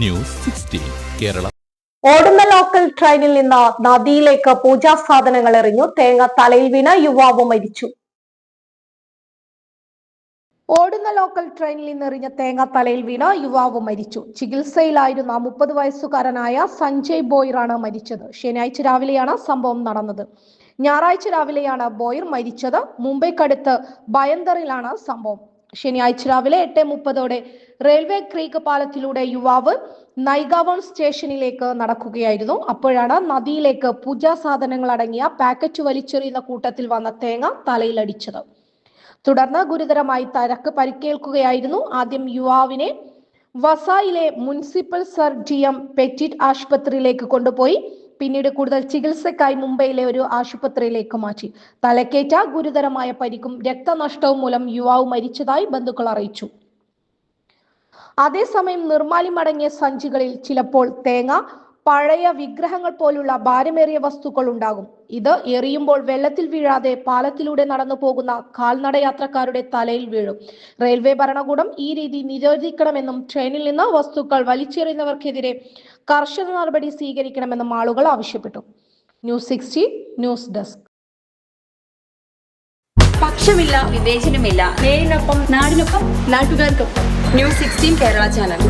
News sixteen Kerala. ഓടുന്ന local ട്രെയിനിൽ നിന്ന് നദിയിലേക്ക് പൂജാ സാധനങ്ങൾ എറിഞ്ഞു. തേങ്ങ തലയിൽ വീണ യുവാവ് മരിച്ചു. ഓടുന്ന ലോക്കൽ ട്രെയിനിൽ നിന്ന് എറിഞ്ഞ തേങ്ങ തലയിൽ വീണ യുവാവ് മരിച്ചു. ചികിത്സയിലായിരുന്ന മുപ്പത് വയസ്സുകാരനായ സഞ്ജയ് ബോയറാണ് മരിച്ചത്. ശനിയാഴ്ച രാവിലെയാണ് സംഭവം നടന്നത്. ഞായറാഴ്ച രാവിലെയാണ് ബോയർ മരിച്ചത്. മുംബൈക്കടുത്ത് ബയന്തറിലാണ് സംഭവം. ശനിയാഴ്ച രാവിലെ എട്ട് മുപ്പതോടെ റെയിൽവേ ക്രീക്ക് പാലത്തിലൂടെ യുവാവ് നൈഗാവൺ സ്റ്റേഷനിലേക്ക് നടക്കുകയായിരുന്നു. അപ്പോഴാണ് നദിയിലേക്ക് പൂജാ സാധനങ്ങൾ അടങ്ങിയ പാക്കറ്റ് വലിച്ചെറിയുന്ന കൂട്ടത്തിൽ വന്ന തേങ്ങ തലയിലടിച്ചത്. തുടർന്ന് ഗുരുതരമായി തരക്ക് പരിക്കേൽക്കുകയായിരുന്നു. ആദ്യം യുവാവിനെ വസായിലെ municipal Sir G M Petit ആശുപത്രിയിലേക്ക് കൊണ്ടുപോയി. പിന്നീട് കൂടുതൽ ചികിത്സയ്ക്കായി മുംബൈയിലെ ഒരു ആശുപത്രിയിലേക്ക് മാറ്റി. തലക്കേറ്റ ഗുരുതരമായ പരിക്കും രക്തനഷ്ടവും മൂലം യുവാവ് മരിച്ചതായി ബന്ധുക്കൾ അറിയിച്ചു. അതേസമയം നിർമാലിമടങ്ങിയ സഞ്ചികളിൽ ചിലപ്പോൾ തേങ്ങ പഴയ വിഗ്രഹങ്ങൾ പോലുള്ള ഭാരമേറിയ വസ്തുക്കൾ ഉണ്ടാകും. ഇത് എറിയുമ്പോൾ വെള്ളത്തിൽ വീഴാതെ പാലത്തിലൂടെ നടന്നു പോകുന്ന കാൽനട യാത്രക്കാരുടെ തലയിൽ വീഴും. റെയിൽവേ ഭരണകൂടം ഈ രീതി നിരോധിക്കണമെന്നും ട്രെയിനിൽ നിന്ന് വസ്തുക്കൾ വലിച്ചെറിയുന്നവർക്കെതിരെ കർശന നടപടി സ്വീകരിക്കണമെന്നും ആളുകൾ ആവശ്യപ്പെട്ടു. News sixty news desk. പക്ഷമില്ല വിവേചനമില്ല. നേരിനൊപ്പം നാടിനൊപ്പം നാട്ടുകാർക്കൊപ്പം. News sixteen Kerala channel.